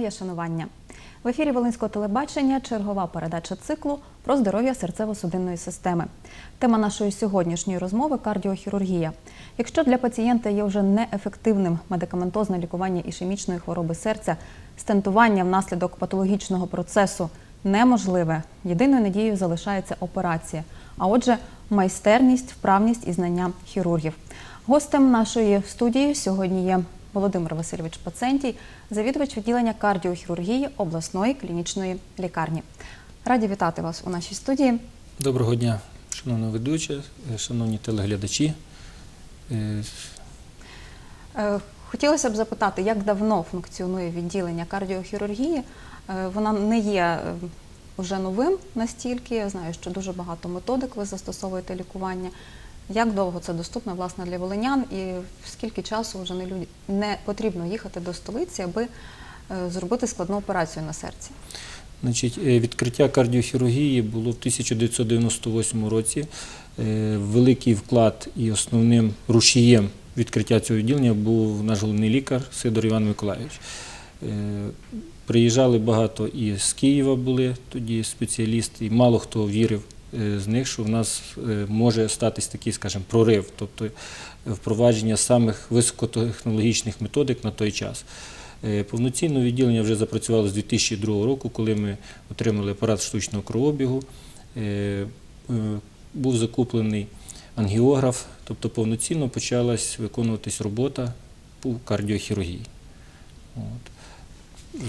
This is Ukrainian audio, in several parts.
Моє шанування. В ефірі Волинського телебачення чергова передача циклу про здоров'я серцево-судинної системи. Тема нашої сьогоднішньої розмови кардіохірургія. Якщо для пацієнта є вже неефективним медикаментозне лікування ішемічної хвороби серця, стентування внаслідок патологічного процесу неможливе. Єдиною надією залишається операція. А отже, майстерність, вправність і знання хірургів. Гостем нашої студії сьогодні є Володимир Васильович Пацентій, завідувач відділення кардіохірургії обласної клінічної лікарні. Раді вітати вас у нашій студії. Доброго дня, шановна ведуча, шановні телеглядачі. Е, Е, Хотілося б запитати, як давно функціонує відділення кардіохірургії? Е, Вона не є вже новим настільки. Я знаю, що дуже багато методик ви застосовуєте лікування. Як довго це доступно власне для волинян, і скільки часу вже не, люд... не потрібно їхати до столиці, аби е, зробити складну операцію на серці? Значить, е, відкриття кардіохірургії було в 1998 році. Е, Великий вклад і основним рушієм відкриття цього відділення був наш головний лікар Сидор Іван Миколайович. Е, Приїжджали багато і з Києва були тоді спеціалісти, і мало хто вірив з них, що в нас е, може статись такий, скажімо, прорив, тобто впровадження самих високотехнологічних методик на той час. Е, Повноцінне відділення вже запрацювало з 2002 року, коли ми отримали апарат штучного кровообігу. Е, е, Був закуплений ангіограф, тобто повноцінно почалась виконуватись робота по кардіохірургії. От.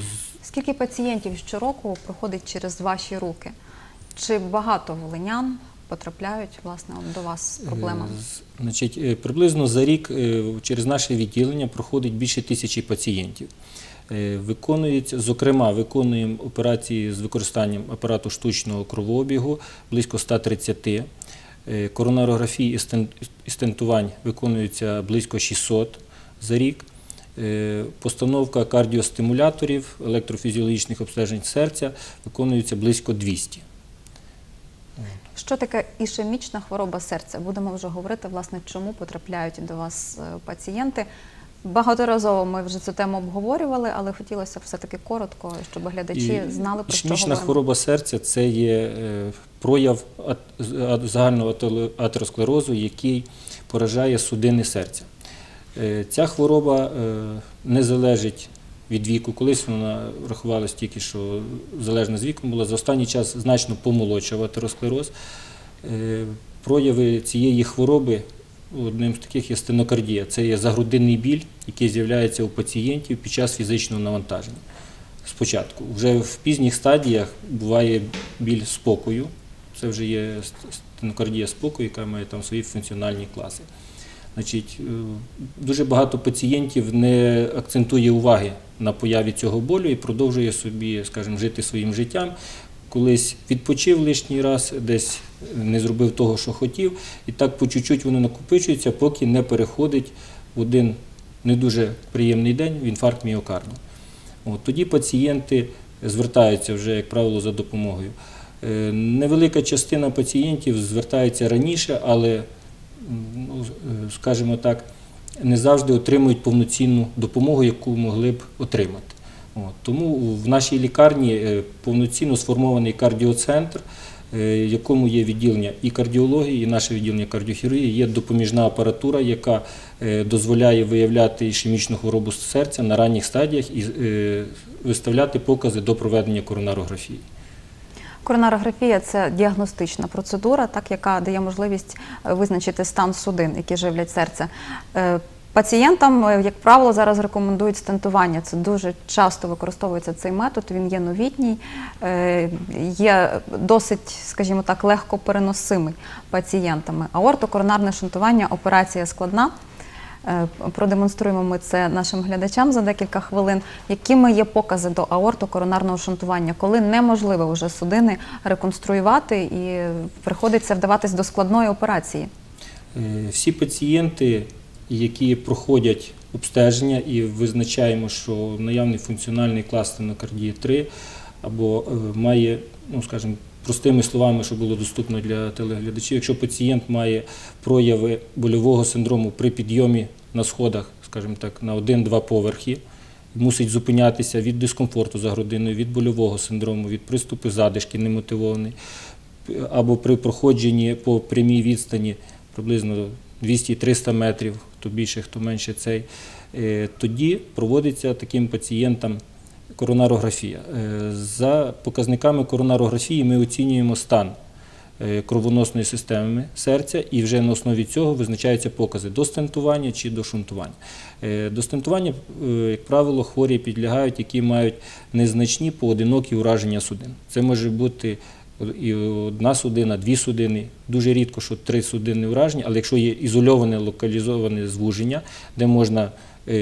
Скільки пацієнтів щороку проходить через ваші руки? Чи багато волинян потрапляють власне от до вас з проблемами? Е, Значить, е, приблизно за рік е, через наше відділення проходить більше тисячі пацієнтів. Виконується, зокрема, виконуємо операції з використанням апарату штучного кровообігу близько 130. Е, Коронарографії і стентувань виконується близько 600 за рік. Постановка кардіостимуляторів, електрофізіологічних обстежень серця виконується близько 200. Що таке ішемічна хвороба серця? Будемо вже говорити, власне, чому потрапляють до вас е, пацієнти. Багаторазово ми вже цю тему обговорювали, але хотілося все-таки коротко, щоб глядачі І знали про що ішемічна говоримо. хвороба серця це є е, прояв загального атеросклерозу, який поражає судини серця. Е, Ця хвороба не залежить від віку. Колись вона рахувалась тільки, що залежна з віком була. За останній час значно помолодшав атеросклероз. Е, Прояви цієї хвороби одним з таких є стенокардія. Це є загрудинний біль, який з'являється у пацієнтів під час фізичного навантаження. Спочатку. Вже в пізніх стадіях буває біль спокою. Це вже є стенокардія спокою, яка має там свої функціональні класи. Значить, е, дуже багато пацієнтів не акцентує уваги на появі цього болю і продовжує собі, скажімо, жити своїм життям. Колись відпочив лишній раз, десь не зробив того, що хотів, і так по чуть-чуть воно накопичується, поки не переходить в один не дуже приємний день в інфаркт міокарду. От, тоді пацієнти звертаються вже, як правило, за допомогою. Е, Невелика частина пацієнтів звертається раніше, але, ну, е, скажімо так, не завжди отримують повноцінну допомогу, яку могли б отримати. От, тому в нашій лікарні е, повноцінно сформований кардіоцентр, е, в якому є відділення і кардіології, і наше відділення кардіохірургії, є допоміжна апаратура, яка е, дозволяє виявляти ішемічну хворобу серця на ранніх стадіях і е, виставляти покази до проведення коронарографії. Коронарографія це діагностична процедура, так яка дає можливість е, визначити стан судин, які живлять серце. Е, Пацієнтам, е, як правило, зараз рекомендують стентування. Це дуже часто використовується цей метод. Він є новітній, є досить, скажімо так, легко переносимий пацієнтами. Аортокоронарне шунтування операція складна. Е, Продемонструємо ми це нашим глядачам за декілька хвилин. Якими є покази до аортокоронарного шунтування, коли неможливо вже судини реконструювати і приходиться вдаватись до складної операції? Е, Всі пацієнти, які проходять обстеження і визначаємо, що наявний функціональний клас стенокардії 3 або е, має, ну скажімо, простими словами, щоб було доступно для телеглядачів, якщо пацієнт має прояви больового синдрому при підйомі на сходах, скажімо так, на один-два поверхи, мусить зупинятися від дискомфорту за грудиною, від больового синдрому, від приступу задишки немотивований, або при проходженні по прямій відстані приблизно 200-300 метрів, хто більше, хто менше цей, е, тоді проводиться таким пацієнтам коронарографія. Е, За показниками коронарографії ми оцінюємо стан е, кровоносної системи серця, і вже на основі цього визначаються покази до стентування чи до шунтування. Е, До стентування, як правило, хворі підлягають, які мають незначні поодинокі ураження судин. Це може бути і одна судина, дві судини. Дуже рідко, що три судинні ураження, але якщо є ізольоване локалізоване звуження, де можна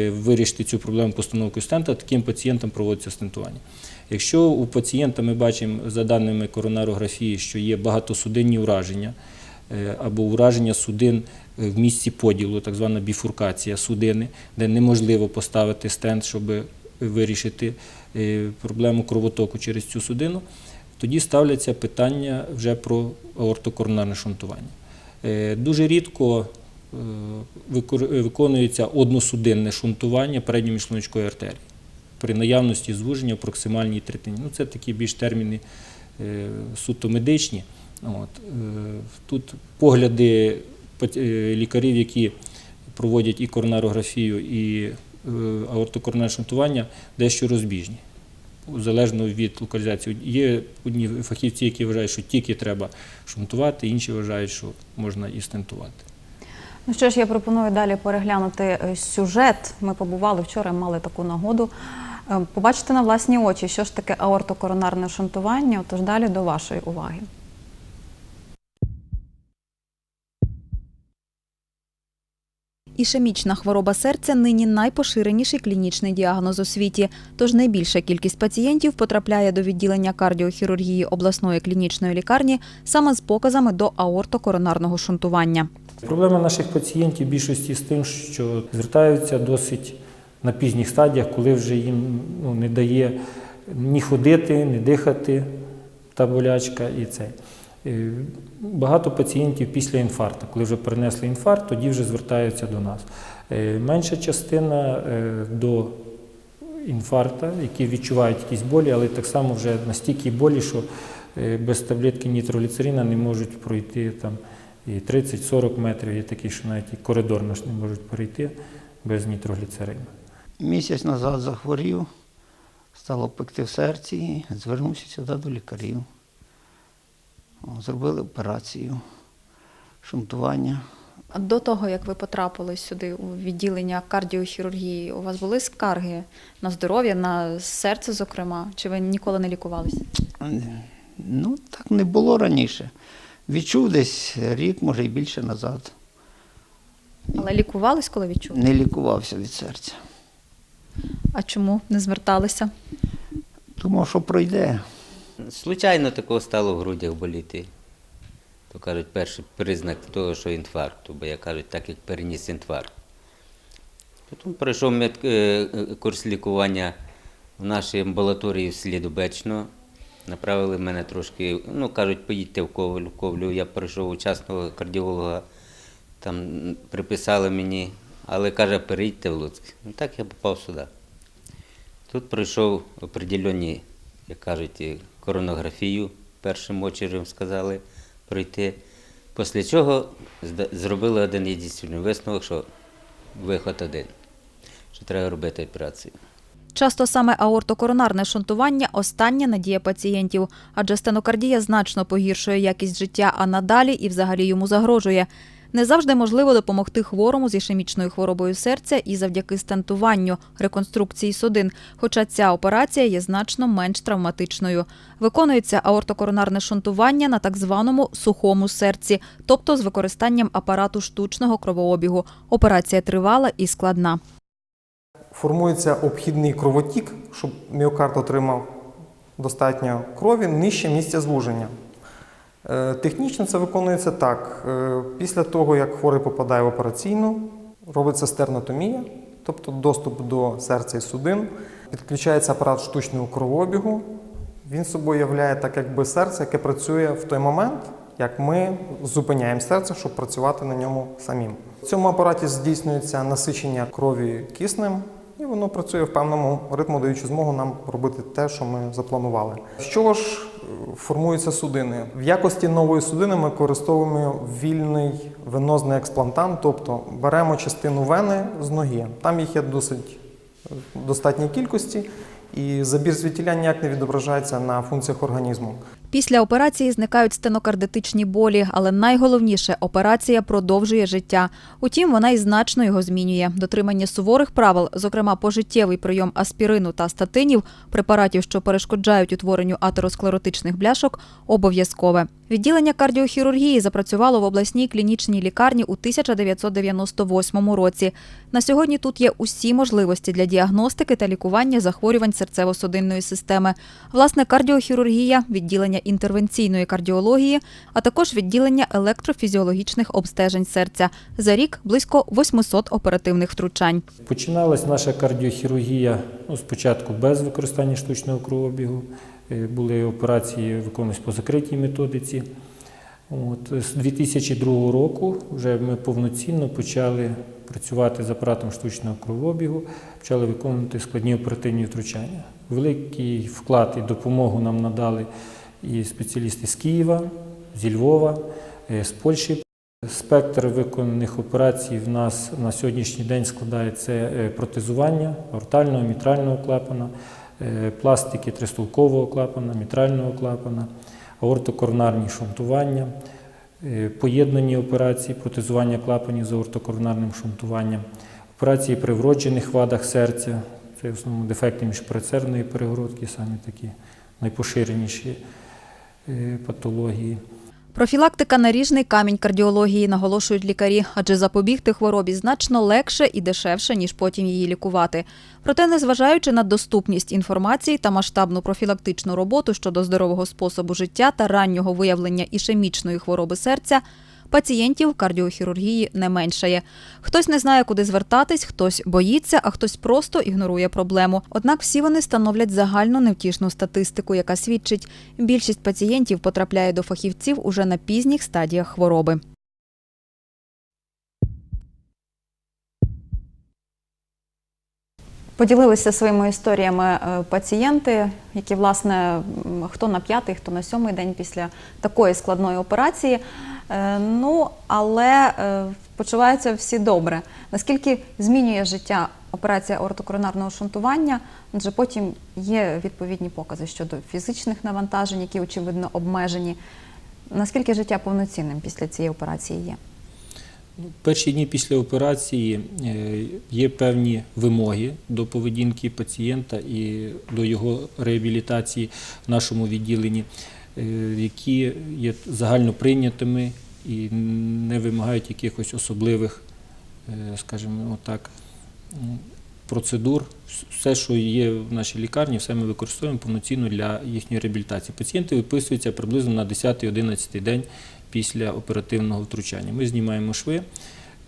вирішити цю проблему постановкою стента, таким пацієнтам проводиться стентування. Якщо у пацієнта ми бачимо за даними коронарографії, що є багатосудинні ураження е, або ураження судин е, в місці поділу, так звана біфуркація судини, де неможливо поставити стенд, щоб вирішити е, проблему кровотоку через цю судину, тоді ставляться питання вже про аортокоронарне шунтування. Е, Дуже рідко е, виконується односудинне шунтування передньоміжшлуночкової артерії при наявності звуження в проксимальній третині. Ну, це такі більш терміни е, суто медичні. От. Е, Тут погляди е, лікарів, які проводять і коронарографію, і е, аортокоронарне шунтування, дещо розбіжні. Залежно від локалізації. Є одні фахівці, які вважають, що тільки треба шунтувати, інші вважають, що можна і стентувати. Ну що ж, я пропоную далі переглянути е, сюжет. Ми побували вчора, мали таку нагоду. Е, Побачити на власні очі, що ж таке аортокоронарне шунтування. Отож далі до вашої уваги. Ішемічна хвороба серця нині найпоширеніший клінічний діагноз у світі. Тож найбільша кількість пацієнтів потрапляє до відділення кардіохірургії обласної клінічної лікарні саме з показами до аортокоронарного шунтування. Проблема наших пацієнтів в більшості з тим, що звертаються досить на пізніх стадіях, коли вже їм ну, не дає ні ходити, ні дихати та болячка і це. Е, Багато пацієнтів після інфаркту, коли вже перенесли інфаркт, тоді вже звертаються до нас. Е, Менша частина е, до інфаркта, які відчувають якісь болі, але так само вже настільки болі, що без таблетки нітрогліцерина не можуть пройти там і 30-40 метрів, є такі, що навіть і коридор наш не можуть перейти без нітрогліцерину. Місяць назад захворів, стало пекти в серці, звернувся сюди до лікарів. Зробили операцію, шунтування. А До того, як ви потрапили сюди у відділення кардіохірургії, у вас були скарги на здоров'я, на серце, зокрема, чи ви ніколи не лікувалися? Ну, так не було раніше. Відчув десь рік, може, і більше назад. Але лікувались, коли відчули? Не лікувався від серця. А чому не зверталися? Думав, що пройде. Случайно такого стало в грудях боліти. То кажуть, перший признак того, що інфаркту, бо я кажуть, так як переніс інфаркт. Потім пройшов мед, е, е, курс лікування в нашій амбулаторії в Слідобечно. Направили мене трошки, ну кажуть, поїдьте в Коваль, в Ковлю. Я пройшов у частного кардіолога, там приписали мені, але каже, переїдьте в Луцьк. Ну так я попав сюди. Тут пройшов определені, як кажуть, коронографію першим очередом сказали пройти. Після чого зробили один єдиний висновок, що виход один, що треба робити операцію. Часто саме аортокоронарне шунтування остання надія пацієнтів, адже стенокардія значно погіршує якість життя, а надалі і взагалі йому загрожує. Не завжди можливо допомогти хворому з ішемічною хворобою серця і завдяки стентуванню, реконструкції судин, хоча ця операція є значно менш травматичною. Виконується аортокоронарне шунтування на так званому сухому серці, тобто з використанням апарату штучного кровообігу. Операція тривала і складна. Формується обхідний кровотік, щоб міокард отримав достатньо крові нижче місця звуження. Е, Технічно це виконується так. Е, Після того, як хворий попадає в операційну, робиться стернотомія, тобто доступ до серця і судин, підключається апарат штучного кровообігу. Він собою являє так, якби серце, яке працює в той момент, як ми зупиняємо серце, щоб працювати на ньому самим. В цьому апараті здійснюється насичення крові киснем і воно працює в певному ритму, даючи змогу нам робити те, що ми запланували. Чого ж е, формуються судини? В якості нової судини ми використовуємо вільний венозний експлантант, тобто беремо частину вени з ноги. Там їх є досить е, достатній кількості, і забір звідтіля ніяк не відображається на функціях організму. Після операції зникають стенокардитичні болі, але найголовніше операція продовжує життя. Утім, вона і значно його змінює. Дотримання суворих правил, зокрема пожиттєвий прийом аспірину та статинів, препаратів, що перешкоджають утворенню атеросклеротичних бляшок, обов'язкове. Відділення кардіохірургії запрацювало в обласній клінічній лікарні у 1998 році. На сьогодні тут є усі можливості для діагностики та лікування захворювань серцево-судинної системи. Власне, кардіохірургія, відділення інтервенційної кардіології, а також відділення електрофізіологічних обстежень серця. За рік близько 800 оперативних втручань. Починалась наша кардіохірургія ну, спочатку без використання штучного кровообігу. Е, Були операції виконувалися по закритій методиці. От, з 2002 року вже ми повноцінно почали працювати з апаратом штучного кровообігу, почали виконувати складні оперативні втручання. Великий вклад і допомогу нам надали і спеціалісти з Києва, зі Львова, е, з Польщі. Спектр виконаних операцій в нас на сьогоднішній день складає це е, протезування аортального, мітрального клапана, е, пластики тристолкового клапана, мітрального клапана, аортокоронарні шунтування, поєднані операції протезування клапанів з аортокоронарним шунтуванням, операції при вроджених вадах серця, це в основному дефекти міжперцерної перегородки, самі такі найпоширеніші патології. Профілактика наріжний камінь кардіології, наголошують лікарі, адже запобігти хворобі значно легше і дешевше, ніж потім її лікувати. Проте, незважаючи на доступність інформації та масштабну профілактичну роботу щодо здорового способу життя та раннього виявлення ішемічної хвороби серця, пацієнтів кардіохірургії не меншає. Хтось не знає, куди звертатись, хтось боїться, а хтось просто ігнорує проблему. Однак всі вони становлять загальну невтішну статистику, яка свідчить, більшість пацієнтів потрапляє до фахівців уже на пізніх стадіях хвороби. Поділилися своїми історіями е, пацієнти, які, власне, хто на п'ятий, хто на сьомий день після такої складної операції. Е, Ну, але е, почуваються всі добре. Наскільки змінює життя операція ортокоронарного шунтування? Адже потім є відповідні покази щодо фізичних навантажень, які очевидно обмежені. Наскільки життя повноцінним після цієї операції є? Перші дні після операції е, є певні вимоги до поведінки пацієнта і до його реабілітації в нашому відділенні, е, які є загально прийнятими і не вимагають якихось особливих, е, скажімо так, процедур. Все, що є в нашій лікарні, все ми використовуємо повноцінно для їхньої реабілітації. Пацієнти виписуються приблизно на 10-11 день після оперативного втручання. Ми знімаємо шви,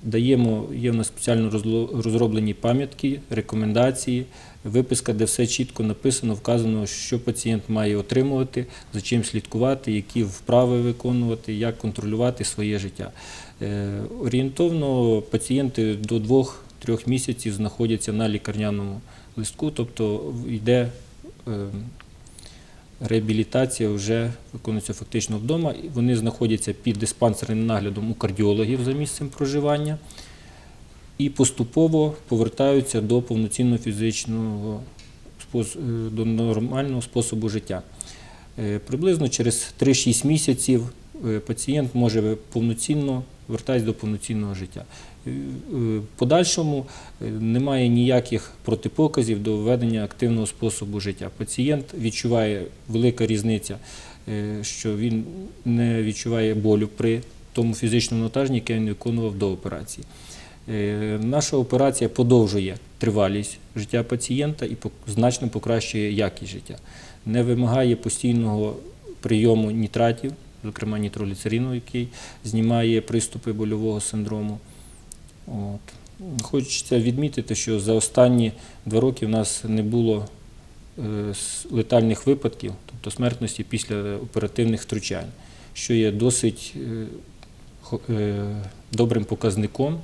даємо, є в нас спеціально розроблені пам'ятки, рекомендації, виписка, де все чітко написано, вказано, що пацієнт має отримувати, за чим слідкувати, які вправи виконувати, як контролювати своє життя. Е, Орієнтовно пацієнти до 2-3 місяців знаходяться на лікарняному листку, тобто йде е, реабілітація вже виконується фактично вдома. Вони знаходяться під диспансерним наглядом у кардіологів за місцем проживання і поступово повертаються до повноцінного фізичного е, до нормального способу життя. Е, Приблизно через 3-6 місяців е, пацієнт може повноцінно вертатися до повноцінного життя. Подальшому е, немає ніяких протипоказів до ведення активного способу життя. Пацієнт відчуває велика різниця, е, що він не відчуває болю при тому фізичному навантаженні, яке він виконував до операції. Е, Наша операція подовжує тривалість життя пацієнта і значно покращує якість життя. Не вимагає постійного прийому нітратів, зокрема нітроліцерину, який знімає приступи больового синдрому. От. Хочеться відмітити, що за останні два роки в нас не було е, летальних випадків, тобто смертності після оперативних втручань, що є досить е, е, добрим показником.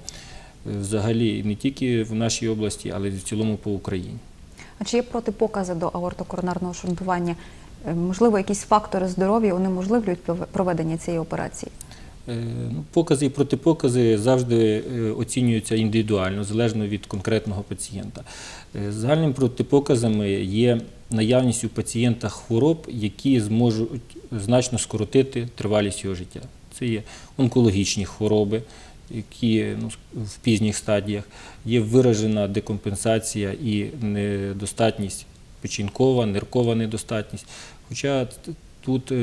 взагалі не тільки в нашій області, але й в цілому по Україні. А чи є протипокази до аортокоронарного шунтування? Можливо, якісь фактори здоров'я унеможливлюють прове- проведення цієї операції? Е, Ну, покази і протипокази завжди е, оцінюються індивідуально, залежно від конкретного пацієнта. Е, Загальними протипоказами є наявність у пацієнта хвороб, які зможуть значно скоротити тривалість його життя. Це є онкологічні хвороби, які ну, в пізніх стадіях, є виражена декомпенсація і недостатність печінкова, ниркова недостатність. Хоча тут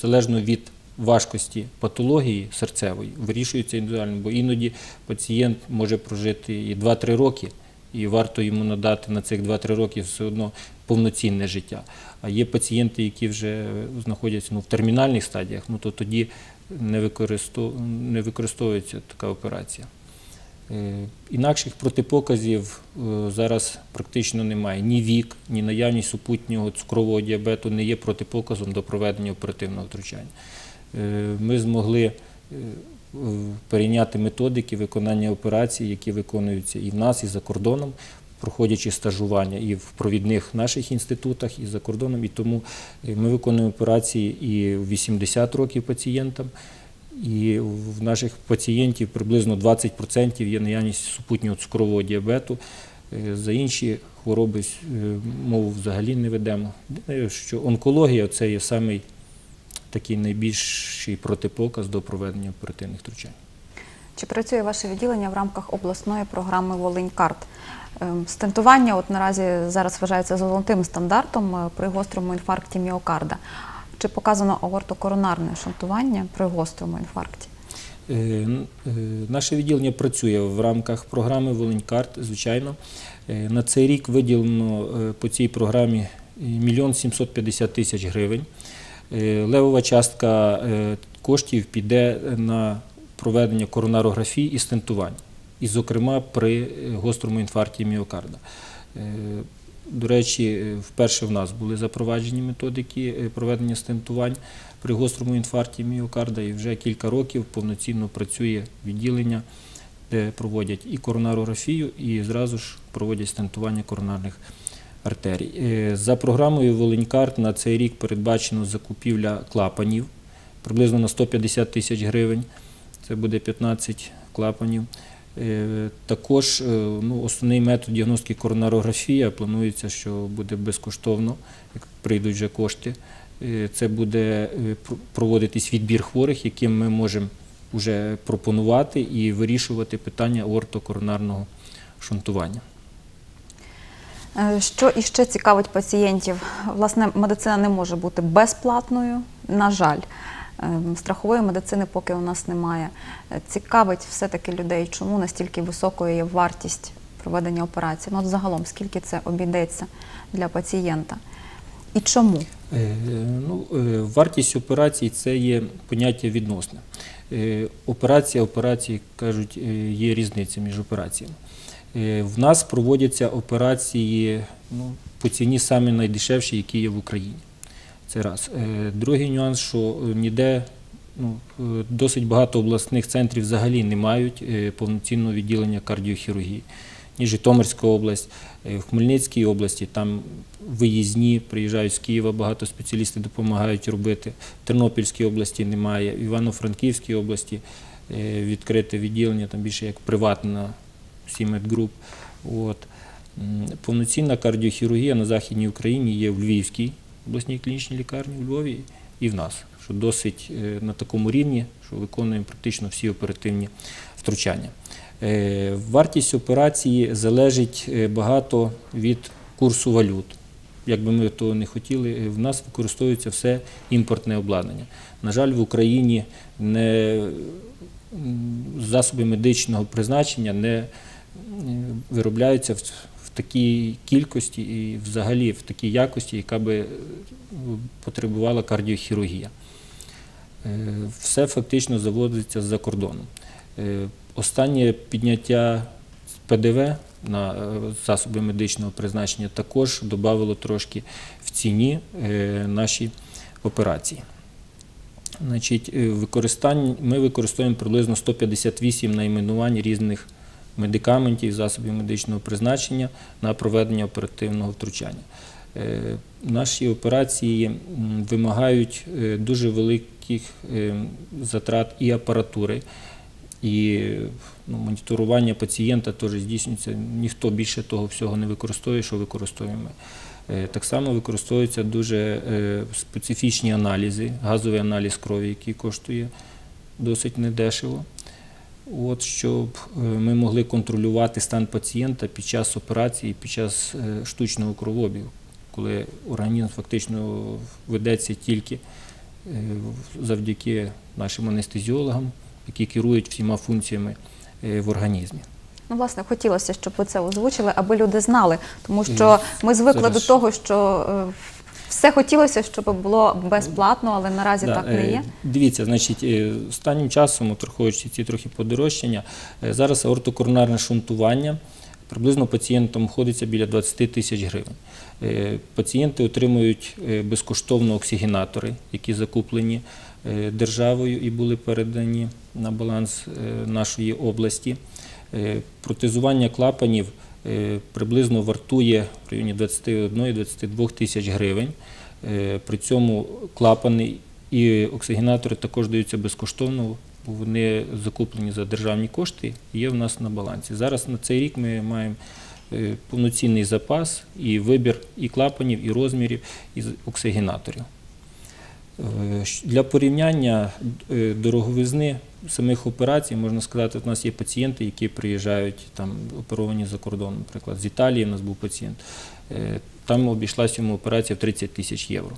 залежно від важкості патології серцевої вирішується індивідуально, бо іноді пацієнт може прожити і 2-3 роки, і варто йому надати на цих 2-3 роки все одно повноцінне життя. А є пацієнти, які вже знаходяться ну, в термінальних стадіях, ну то тоді не, використов... не використовується така операція. Е, Інакших протипоказів е, зараз практично немає. Ні вік, ні наявність супутнього цукрового діабету не є протипоказом до проведення оперативного втручання. Е, Ми змогли е, перейняти методики виконання операцій, які виконуються і в нас, і за кордоном, проходячи стажування і в провідних наших інститутах, і за кордоном. І тому е, ми виконуємо операції і в 80 років пацієнтам. І в наших пацієнтів приблизно 20% є наявність супутнього цукрового діабету. За інші хвороби мову взагалі не ведемо. Що онкологія це є самий такий найбільший протипоказ до проведення оперативних втручань. Чи працює ваше відділення в рамках обласної програми Волинь-Карт? Ем, Стентування от наразі зараз вважається золотим стандартом е, при гострому інфаркті міокарда. Чи показано аортокоронарне шунтування при гострому інфаркті? Е, е, Наше відділення працює в рамках програми Волинькарт, звичайно. На цей рік виділено по цій програмі 1 750 тисяч гривень. Е, Левова частка е, коштів піде на проведення коронарографії і стентувань, і, зокрема, при е, гострому інфаркті міокарда. До речі, вперше в нас були запроваджені методики проведення стентувань при гострому інфаркті міокарда, і вже кілька років повноцінно працює відділення, де проводять і коронарографію, і зразу ж проводять стентування коронарних артерій. Е, За програмою Волинькарт на цей рік передбачено закупівля клапанів приблизно на 150 тисяч гривень. Це буде 15 клапанів. Е, Також е, ну, основний метод діагностики коронарографія планується, що буде безкоштовно, як прийдуть вже кошти. Це буде проводитись відбір хворих, яким ми можемо вже пропонувати і вирішувати питання ортокоронарного шунтування. Е, Що іще цікавить пацієнтів? Власне, медицина не може бути безплатною, на жаль. Ем, Страхової медицини поки у нас немає. Е, Цікавить все-таки людей, чому настільки високою є вартість проведення операції. Ну, от загалом, скільки це обійдеться для пацієнта? І чому? Е, Ну, е, вартість операцій це є поняття відносне. Е, Операція, операції кажуть, е, є різниця між операціями. Е, В нас проводяться операції ну, по ціні самі найдешевші, які є в Україні. Це раз. Е, Другий нюанс, що е, ніде ну, досить багато обласних центрів взагалі не мають повноцінного відділення кардіохірургії. Ні Житомирська область, в Хмельницькій області там виїзні, приїжджають з Києва, багато спеціалістів допомагають робити. В Тернопільській області немає, в Івано-Франківській області відкрите відділення, там більше як приватна Сімедгруп. От. Повноцінна кардіохірургія на Західній Україні є в Львівській обласній клінічній лікарні у Львові і в нас, що досить е, на такому рівні, що виконуємо практично всі оперативні втручання. Е, Вартість операції залежить е, багато від курсу валют. Як би ми того не хотіли, в нас використовується все імпортне обладнання. На жаль, в Україні не засоби медичного призначення не виробляються в, в такій кількості і взагалі в такій якості, яка би е, потребувала кардіохірургія. Е, Все фактично заводиться з-за кордону. Е, Останнє підняття ПДВ на засоби медичного призначення також додавало трошки в ціні наші операції. Значить, ми використовуємо приблизно 158 найменувань різних медикаментів, засобів медичного призначення на проведення оперативного втручання. Е, Наші операції вимагають е, дуже великих е, затрат і апаратури, і ну, моніторування пацієнта теж здійснюється. Ніхто більше того всього не використовує, що використовуємо. Так само використовуються дуже специфічні аналізи, газовий аналіз крові, який коштує досить недешево. От, щоб е, ми могли контролювати стан пацієнта під час операції, під час е, штучного кровообігу, коли організм фактично ведеться тільки е, завдяки нашим анестезіологам, які керують всіма функціями в організмі. Ну, власне, хотілося, щоб ви це озвучили, аби люди знали, тому що ми звикли зараз- до того, що все хотілося, щоб було безплатно, але наразі Да, так не е, є. Дивіться, значить, е, останнім часом, враховуючи ці трохи подорожчання, е, зараз аортокоронарне шунтування приблизно пацієнтам обходиться біля 20 тисяч гривень. Пацієнти отримують безкоштовно оксигенатори, які закуплені державою і були передані на баланс нашої області. Протезування клапанів приблизно вартує в районі 21-22 тисяч гривень. Е, При цьому клапани і оксигенатори також даються безкоштовно, бо вони закуплені за державні кошти і є в нас на балансі. Зараз на цей рік ми маємо е, повноцінний запас і вибір і клапанів, і розмірів, і оксигенаторів. Е, Для порівняння е, дороговизни самих операцій, можна сказати, у нас є пацієнти, які приїжджають там оперовані за кордон. Наприклад, з Італії у нас був пацієнт. Е, Там обійшлася йому операція в 30 тисяч євро.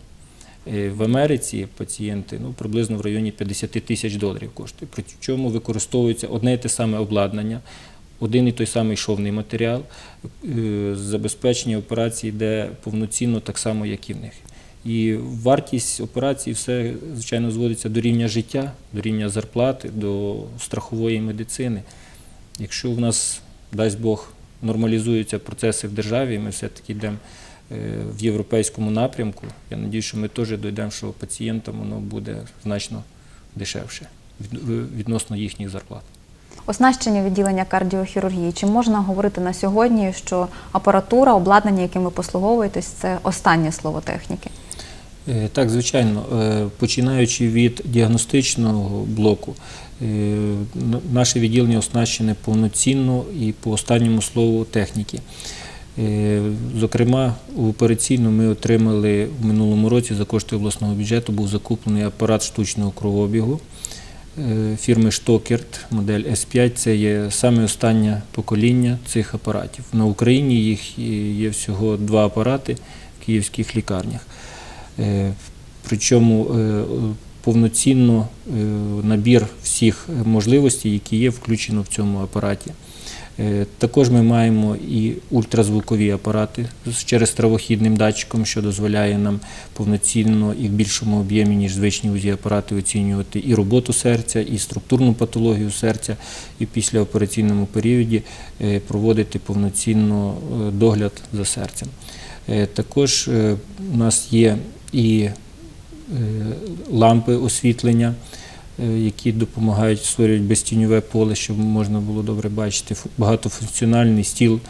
В Америці пацієнти ну, приблизно в районі 50 тисяч доларів коштує. Причому використовується одне і те саме обладнання, один і той самий шовний матеріал. Забезпечення операції йде повноцінно так само, як і в них. І вартість операції все, звичайно, зводиться до рівня життя, до рівня зарплати, до страхової медицини. Якщо в нас, дасть Бог, нормалізуються процеси в державі, ми все-таки йдемо е, в європейському напрямку, я сподіваюся, що ми теж дійдемо, що пацієнтам воно буде значно дешевше відносно їхніх зарплат. Оснащення відділення кардіохірургії. Чи можна говорити на сьогодні, що апаратура, обладнання, яким ви послуговуєтесь, це останнє слово техніки? Е, Так, звичайно, Е, починаючи від діагностичного блоку, е, наше відділення оснащене повноцінно і по останньому слову техніки. Зокрема, у операційну ми отримали в минулому році за кошти обласного бюджету був закуплений апарат штучного кровообігу фірми Штокерт, модель S5. Це є саме останнє покоління цих апаратів. На Україні їх є всього два апарати в київських лікарнях. Е, Причому е, повноцінно е, набір всіх можливостей, які є, включено в цьому апараті. Також ми маємо і ультразвукові апарати з через травохідним датчиком, що дозволяє нам повноцінно і в більшому об'ємі, ніж звичні УЗІ-апарати, оцінювати і роботу серця, і структурну патологію серця, і в післяопераційному періоді проводити повноцінно догляд за серцем. Також у нас є і е, лампи освітлення, е, які допомагають створюють безтіньове поле, щоб можна було добре бачити. Багатофункціональний стіл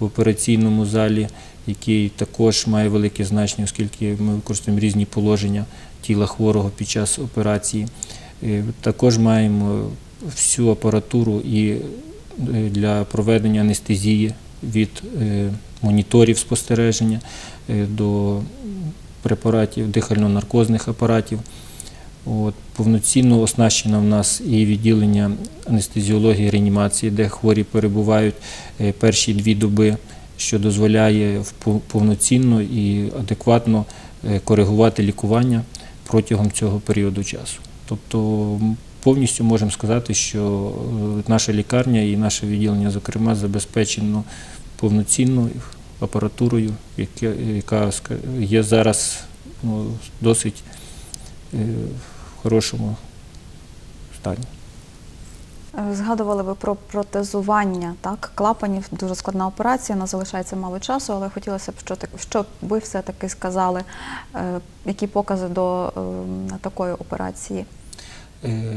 в операційному залі, який також має велике значення, оскільки ми використовуємо різні положення тіла хворого під час операції. Е, Також маємо всю апаратуру і для проведення анестезії від моніторів спостереження до препаратів, дихально-наркозних апаратів. От, повноцінно оснащено в нас і відділення анестезіології реанімації, де хворі перебувають е, перші дві доби, що дозволяє повноцінно і адекватно е, коригувати лікування протягом цього періоду часу. Тобто повністю можемо сказати, що е, наша лікарня і наше відділення, зокрема, забезпечено повноцінною апаратурою, яка, яка є зараз ну, досить е, в хорошому стані. Е, Згадували ви про протезування так, клапанів, дуже складна операція, нас залишається мало часу, але хотілося б, що, так- що ви все-таки сказали, е, які покази до е, такої операції.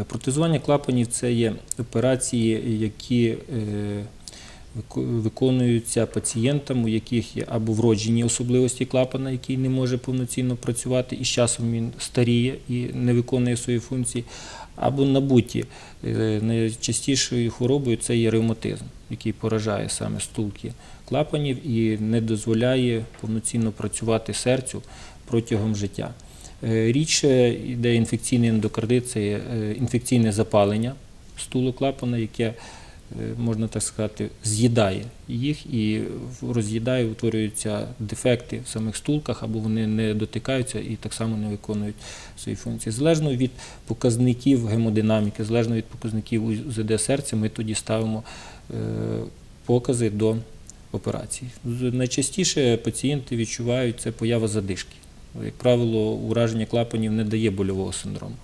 Протезування клапанів це є операції, які виконуються пацієнтам, у яких є або вроджені особливості клапана, який не може повноцінно працювати, і з часом він старіє і не виконує свої функції, або набуті. Е, Найчастішою хворобою це є ревматизм, який поражає саме стулки клапанів і не дозволяє повноцінно працювати серцю протягом життя. Е, Рідше йде інфекційний ендокардит, це е, інфекційне запалення стулу клапана, яке, можна так сказати, з'їдає їх і роз'їдає, утворюються дефекти в самих стулках, або вони не дотикаються і так само не виконують свої функції. Залежно від показників гемодинаміки, залежно від показників УЗД серця, ми тоді ставимо е, покази до операції. Найчастіше пацієнти відчувають це поява задишки. Як правило, ураження клапанів не дає больового синдрому.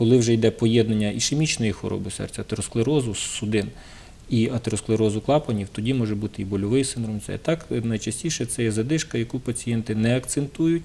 Коли вже йде поєднання ішемічної хвороби серця, атеросклерозу, судин і атеросклерозу клапанів, тоді може бути і больовий синдром. Це так найчастіше це є задишка, яку пацієнти не акцентують.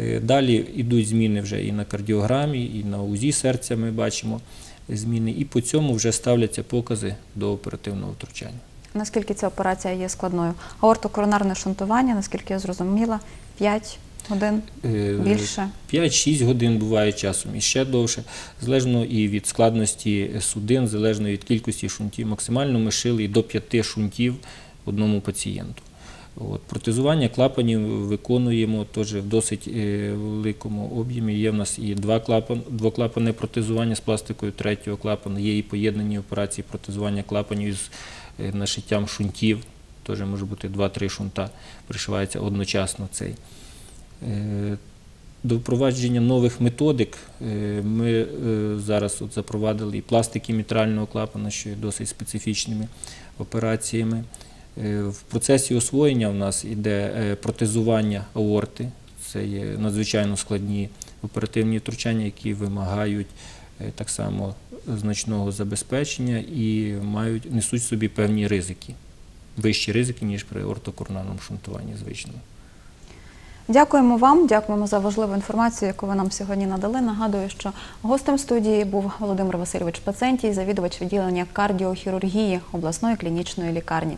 Е, Далі йдуть зміни вже і на кардіограмі, і на УЗІ серця ми бачимо зміни, і по цьому вже ставляться покази до оперативного втручання. Наскільки ця операція є складною? Аортокоронарне шунтування, наскільки я зрозуміла, 5 годин Е, більше. 5-6 годин буває часом і ще довше, залежно і від складності судин, залежно від кількості шунтів. Максимально ми шили до 5 шунтів одному пацієнту. От, протезування клапанів виконуємо теж в досить е, великому об'ємі. Є в нас і два клапан, двоклапанне протезування з пластикою третього клапана, є і поєднані операції протезування клапанів з е, нашиттям шунтів. Теж може бути 2-3 шунта, пришивається одночасно цей. Е, До впровадження нових методик е, ми е, зараз от запровадили і пластики мітрального клапана, що є досить специфічними операціями. В процесі освоєння в нас йде протезування аорти. Це є надзвичайно складні оперативні втручання, які вимагають так само значного забезпечення і мають, несуть собі певні ризики, вищі ризики, ніж при ортокорнарному шунтуванні звичному. Дякуємо вам, дякуємо за важливу інформацію, яку ви нам сьогодні надали. Нагадую, що гостем студії був Володимир Васильович Пацентій, завідувач відділення кардіохірургії обласної клінічної лікарні.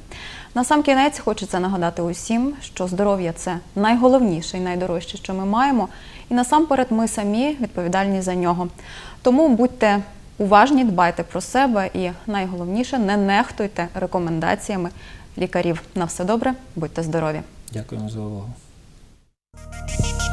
На сам кінець хочеться нагадати усім, що здоров'я це найголовніше і найдорожче, що ми маємо, і насамперед ми самі відповідальні за нього. Тому будьте уважні, дбайте про себе і найголовніше не нехтуйте рекомендаціями лікарів. На все добре, будьте здорові! Дякуємо за увагу. Música